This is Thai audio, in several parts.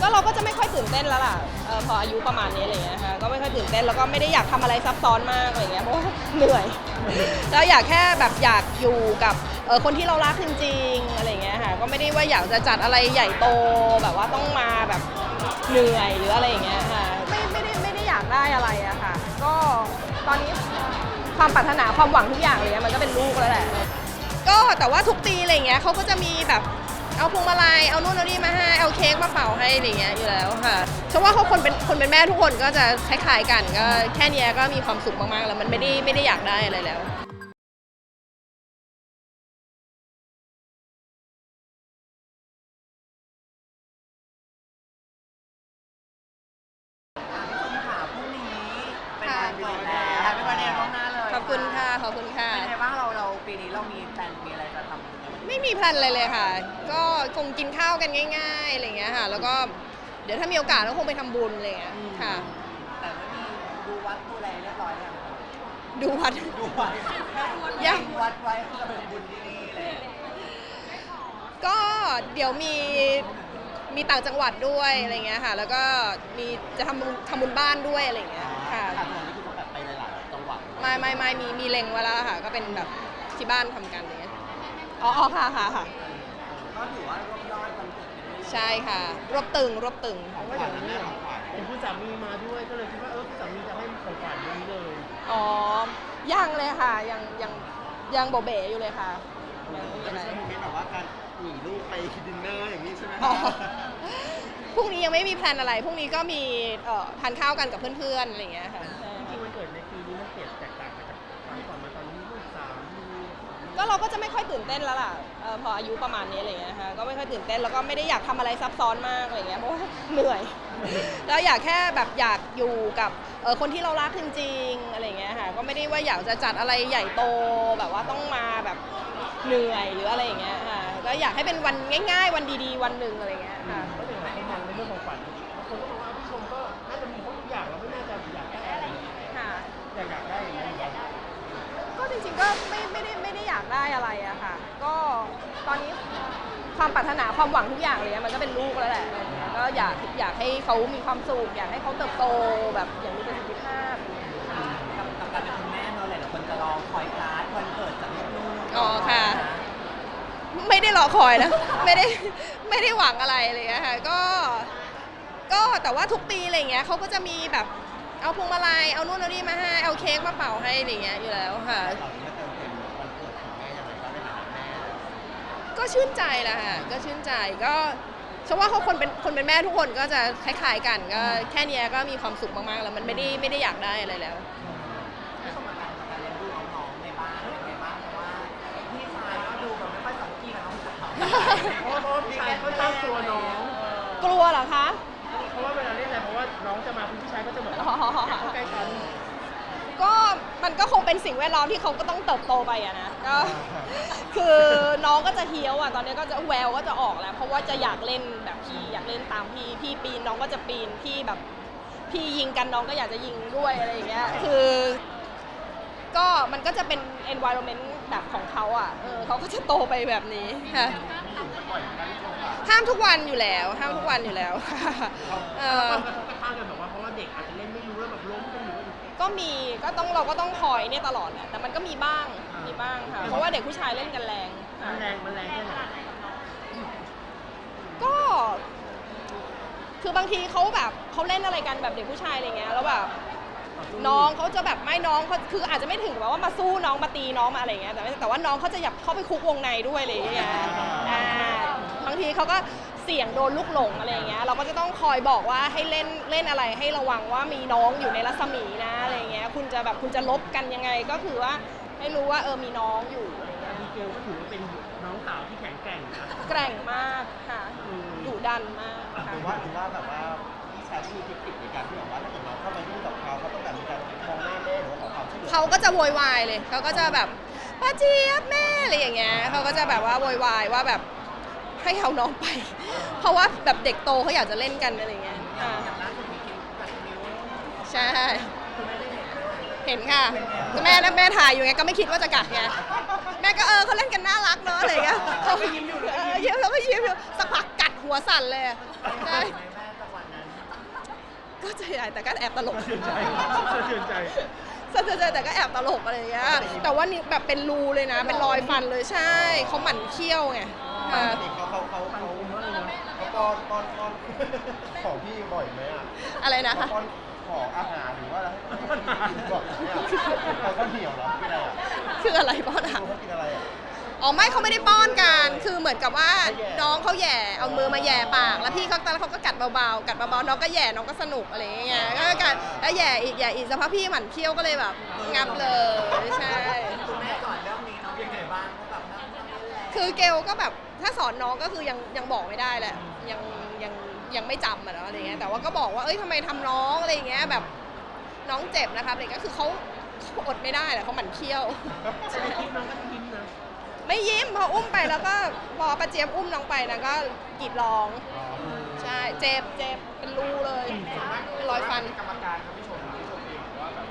ก็เราก็จะไม่ค่อยตื่นเต้นแล้วล่ะเออพออายุประมาณนี้อะไรเงี้ยค่ะก็ไม่ค่อยตื่นเต้นแล้วก็ไม่ได้อยากทำอะไรซับซ้อนมากอะไรเงี้ยเพราะว่าเหนื่อย แล้วอยากแค่แบบอยากอยู่กับเออคนที่เรารักจริงๆอะไรเงี้ยค่ะก็ไม่ได้ว่าอยากจะจัดอะไรใหญ่โตแบบว่าต้องมาแบบเหนื่อยหรืออะไรอย่างเงี้ยค่ะไม่ไม่ได้ไม่ได้อยากได้อะไรอะค่ะ ก็ตอนนี้ความปรารถนาความหวังทุกอย่างเลยมันก็เป็นลูกแล้วแหละ ก็แต่ว่าทุกปีอะไรเงี้ยเขาก็จะมีแบบ เอาพวงมาลัยเอานู่นเอานี่มาให้เอาเค้กมาเป่าให้อะไรเงี้ยอยู่แล้วค่ะเพราะว่าเขาคนเป็นคนเป็นแม่ทุกคนก็จะคล้ายๆกันก็แค่เนี้ยก็มีความสุขมากๆแล้วมันไม่ได้ไม่ได้อยากได้อะไรแล้วค่ะพรุ่งนี้เป็นวันเกิดแล้วแฮปปี้วันเดย์ล่วงหน้าเลยขอบคุณค่ะ ขอบคุณค่ะ เป็นไงบ้างเราเราปีนี้เรามีแพลนมีอะไรจะทำ ไหมไม่มีแพลนอะไรเลยค่ะ ก็คงกินข้าวกันง่ายๆอะไรเงี้ยค่ะ แล้วก็เดี๋ยวถ้ามีโอกาสก็คงไปทำบุญอะไรเงี้ยค่ะ แต่ไม่มีดูวัดดูอะไรเรียบร้อยแล้วดูวัด ดูวัดยัง ดูวัดไว้เพื่อเป็นบุญที่นี่เลย ก็เดี๋ยวมีมีต่างจังหวัดด้วยอะไรเงี้ยค่ะ แล้วก็มีจะทำบุญทำบุญบ้านด้วยอะไรเงี้ยค่ะค่ะตอนนี้คือแบบไปหลายๆจังหวัด ไม่ไม่ไม่มีมีเล็งไว้แล้วค่ะ ก็เป็นแบบที่บ้านทำกันอะไรเงี้ย อ๋ออ๋อค่ะค่ะค่ะก็ถือว่ารวบยอดวันเกิดเป็นที่ใช่ค่ะ รวบตึงรวบตึงของขวัญและแม่ของขวัญเห็นคุณสามีมาด้วยก็เลยคิดว่าเออคุณสามีจะให้ของขวัญวันนี้เลยอ๋อยังเลยค่ะ ยังยังยังโบเบ๋อยู่เลยค่ะยังไม่มีอะไรไม่ใช่โมเมนต์แบบว่าการหนีลูกไปดินเนอร์อย่างนี้ใช่ไหมอ๋อคะพรุ่งนี้ยังไม่มีแพลนอะไร พรุ่งนี้ก็มีเอ่อทานข้าวกันกับเพื่อนๆ อะไรอย่างเงี้ยค่ะ จริงๆวันเกิดในปีนี้มันเปลี่ยนแตกต่างไปจากครั้งก่อนมาตอนนี้ลูกสามมี ก็เราก็จะไม่ค่อยตื่นเต้นแล้วล่ะเอ่อพออายุประมาณนี้อะไรเงี้ยค่ะก็ไม่ค่อยตื่นเต้นแล้วก็ไม่ได้อยากทำอะไรซับซ้อนมากอะไรเงี้ยเพราะว่าเหนื่อย แล้วอยากแค่แบบอยากอยู่กับเอ่อคนที่เรารักจริงๆอะไรเงี้ยค่ะก็ไม่ได้ว่าอยากจะจัดอะไรใหญ่โตแบบว่าต้องมาแบบเหนื่อยหรืออะไรอย่างเงี้ยค่ะก็อยากให้เป็นวันง่าย ๆ วันดีๆ วันหนึ่งอะไรเงี้ยค่ะ ก็ถึงเขามองในเรื่องของขวัญบางคนก็มองว่าผู้ชมก็น่าจะมีครบทุกอย่างเราไม่น่าจะอยากได้อะไรค่ะ อยากอยากได้อย่างนี้อยู่แล้ว ก็จ ริงๆก็ไม่ไม่ได้ไม่ได้อยากได้อะไรอะค่ะ ก็ตอนนี้ความปรารถนาความหวังทุกอย่างเลยมันก็เป็นลูกแล้วแหละอะไรเงี้ยก็อยากอยากให้เขามีความสุขอยากให้เขาเติบโตแบบอย่างมีประสิทธิภาพ กับกับการเป็นคุณแม่เนอะหลายๆคนจะรอคอยการ์ดวันเกิดจากลูกๆอ๋อค่ะ ไม่ได้รอคอยนะ ไม่ได้ไม่ได้หวังอะไรอะไรเงี้ยค่ะก็ ก็แต่ว่าทุกปีอะไรเงี้ยเขาก็จะมีแบบ เอาพวงมาลัยเอานู่นเอานี่มาให้เอาเค้กมาเป่าให้อะไรเงี้ยอยู่แล้วค่ะเหล่านี้ก็เติมเต็มวันเกิดของแม่ยังไงก็ได้หาแม่ก็ชื่นใจแหละค่ะก็ชื่นใจก็เชื่อว่าเขาคนเป็นคนเป็นแม่ทุกคนก็จะคล้ายๆกันก็แค่เนี้ยก็มีความสุขมากๆแล้วมันไม่ได้ไม่ได้อยากได้อะไรแล้วให้สมการกับการเลี้ยงดูน้องๆในบ้านเป็นไงบ้างเพราะว่าพี่ชายก็ดูแบบไม่ค่อยสัมพันธ์กับน้องสาวเพราะว่าเพราะว่าพี่ชายเขาชอบตัวน้อง กลัวเหรอคะ เพราะว่าเวลาเล่นอะไรเพราะว่าน้องจะมาคุณพี่ชายก็จะแบบว่าอยากเข้าใกล้ฉันก็มันก็คงเป็นสิ่งแวดล้อมที่เขาก็ต้องเติบโตไปอะนะก็ คือน้องก็จะเฮี้ยวอะตอนนี้ก็จะแววก็จะออกแล้ว เพราะว่าจะอยากเล่นแบบพี่อยากเล่นตามพี่พี่ปีนน้องก็จะปีนพี่แบบ พี่ยิงกันน้องก็อยากจะยิงด้วยอะไรอย่างเงี้ยคือ ก็มันก็จะเป็น environment แบบของเขาอะเออเขาก็จะโตไปแบบนี้ค่ะห้ามทุกวันอยู่แล้ว ห้ามทุกวันอยู่แล้วเออความกระทบกระทั่งกันแบบว่าเพราะว่าเด็กอาจจะเล่นไม่รู้แล้วแบบล้มกันหรือว่าก็มีก็ต้องเราก็ต้องคอยเนี่ยตลอดแหละแต่มันก็มีบ้างมีบ้างค่ะเพราะว่าเด็กผู้ชายเล่นกันแรงค่ะมันแรงมันแรงแค่ไหนก็คือบางทีเขาแบบเขาเล่นอะไรกันแบบเด็กผู้ชายอะไรเงี้ยแล้วแบบ น้องเขาจะแบบไม่น้องเขาคืออาจจะไม่ถึงแบบว่ามาสู้น้องมาตีน้องมาอะไรเงี้ยแต่ว่าแต่ว่าน้องเขาจะอยากเข้าไปคุกวงในด้วยอะไรอย่างเงี้ยอ่าบางทีเขาก็เสี่ยงโดนลูกหลงอะไรเงี้ยเราก็จะต้องคอยบอกว่าให้เล่นเล่นอะไรให้ระวังว่ามีน้องอยู่ในรัศมีนะอะไรเงี้ยคุณจะแบบคุณจะลบกันยังไงก็คือว่าให้รู้ว่าเออมีน้องอยู่อะไรเงี้ยดีเกลก็ถือว่าเป็นน้องสาวที่แข็งแกร่งนะแกร่งมากค่ะอืมดุดันมากค่ะ หรือว่าหรือว่าแบบว่าพี่ชายที่มีเทคนิคในการที่แบบว่าถ้าเกิดน้องเข้ามายุ่ เหลือเขาก็จะโวยวายเลยเขาก็จะแบบป้าเจี๊ยบแม่อะไรอย่างเงี้ยเขาก็จะแบบว่าโวยวายว่าแบบให้เอาน้องไป เพราะว่าแบบเด็กโตเขาอยากจะเล่นกันอะไรอย่างเงี้ยอ่าอย่างล่าสุดมีคลิปกับนิ้วใช่คุณไม่ได้เห็นเลยเห็นค่ะแม่นะแม่ถ่ายอยู่ไงก็ไม่คิดว่าจะกัดไงแม่ก็เออเขาเล่นกันน่ารักเนอะอะไรอย่างเงี้ยเขายิ้มอยู่ยิ้มแล้วก็ยิ้มอยู่สักพักกัดหัวสั่นเลยใช่แม่ใหญ่แต่ก็แอบตลก สะเทือนใจสะ เทือนใจสะเทือนใจแต่ก็แอบตลกอะไรอย่างเงี้ยแต่ว่านี่แบบเป็นรูเลยนะ เป็นรอยฟันเลยใช่เขาหมั่นเคี้ยวไงปอ่ากติเขาเขาเขาเขาเขาป้อนป้อนป้อนของพี่บ่อยไหมอะอะไรนะคะ ป้อนของอาหารหรือว่าอะไรให้ให้กินบ่อยไหมอะเขาก็เหนียวเหรอกินอะไรอะคืออะไรป้อนอาหารดูเขากินอะไรอะ อ๋อไม่เขาไม่ได้ป้อนกันคือเหมือนกับว่าเขาแย่น้องเขาแหย่เอามือมาแหย่ปาก แล้วพี่เขาตอนแรกเขาก็กัดเบาๆกัดเบาๆน้องก็แหย่น้องก็สนุกอะไรอย่างเงี้ยก็กัดแล้วแหย่อีกแหย่อีกสักพักพี่หมั่นเคี้ยวก็เลยแบบงับเลยใช่คุณแม่สอนเรื่องนี้น้องเป็นไงบ้างเขาแบบนั่งนั่งเล่นแหละคือเกลก็แบบถ้าสอนน้องก็คือยังยังบอกไม่ได้แหละยังยังยังไม่จำอะเนาะอะไรเงี้ยแต่ว่าก็บอกว่าเอ้ยทำไมทำน้องอะไรอย่างเงี้ยแบบน้องเจ็บนะครับอะไรเงี้ยคือเขาเขาอดไม่ได้แหละเขาหมั่นเคี้ยวแต่ในคลิปน้องก็ยิ้มนะ ไม่ยิ้มพออุ้มไปแล้วก็พอป้าเจี๊ยบอุ้มน้องไปนะก็กรีดร้อง ใช่เจ็บเจ็บเป็นรูเลยเป็นรอยฟัน กรรมการครับพี่ชมพี่ชมเองว่าแบบ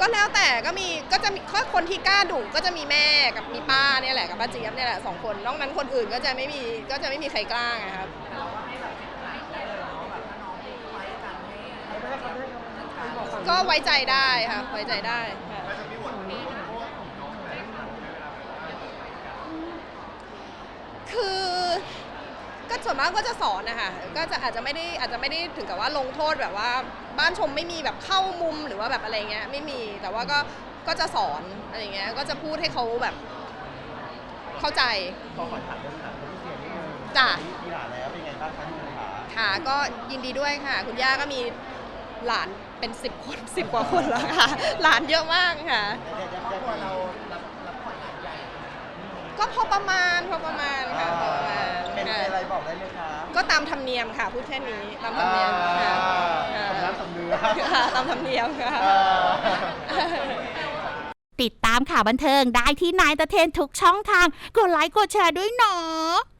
ก็แล้วแต่ก็มีก็จะมีก็คนที่กล้าดุก็จะมีแม่กับมีป้าเนี่ยแหละกับป้าเจี๊ยบเนี่ยแหละสองคนนอกนั้นคนอื่นก็จะไม่มีก็จะไม่มีใครกล้าไงครับแต่เราก็ให้แบบสิทธิ์หลานได้เลยเนาะแบบถ้าน้องไม่ไว้กันให้ให้ให้เขาได้จัดการก็ไว้ใจได้ค่ะไว้ใจได้ค่ะ คือก็ส่วนมากก็จะสอนนะคะก็จะอาจจะไม่ได้อาจจะไม่ได้ถึงกับว่าลงโทษแบบว่า บ้านชมไม่มีแบบเข้ามุมหรือว่าแบบอะไรเงี้ยไม่มีแต่ว่าก็ก็จะสอนอะไรเงี้ยก็จะพูดให้เขาแบบ เข้าใจขอขอถามเรื่องหลานคนที่เสียนิดนึงจ้ะมีหลานแล้วเป็นไงบ้างคะที่คุณขาค่ะก็ยินดีด้วยค่ะ คุณย่าก็มีหลานเป็นสิบคนสิบกว่าคนแล้วค่ะ หลานเยอะมากค่ะได้ได้ครอบได้ครัวเรารับรับผ่อนหลานใหญ่ ก็พอประมาณพอประมาณค่ะพอประมาณเป็นค่ะอะไรบอกได้ไหมคะก็ตามธรรมเนียมค่ะพูดแค่นี้ตามธรรมเนียมค่ะค่ะสำน้ำสำเนื้อ ค่ะตามธรรมเนียมค่ะอ่าติดตามข่าวบันเทิงได้ที่นายตะเทนทุกช่องทาง กดไลค์กดแชร์ด้วยเนาะ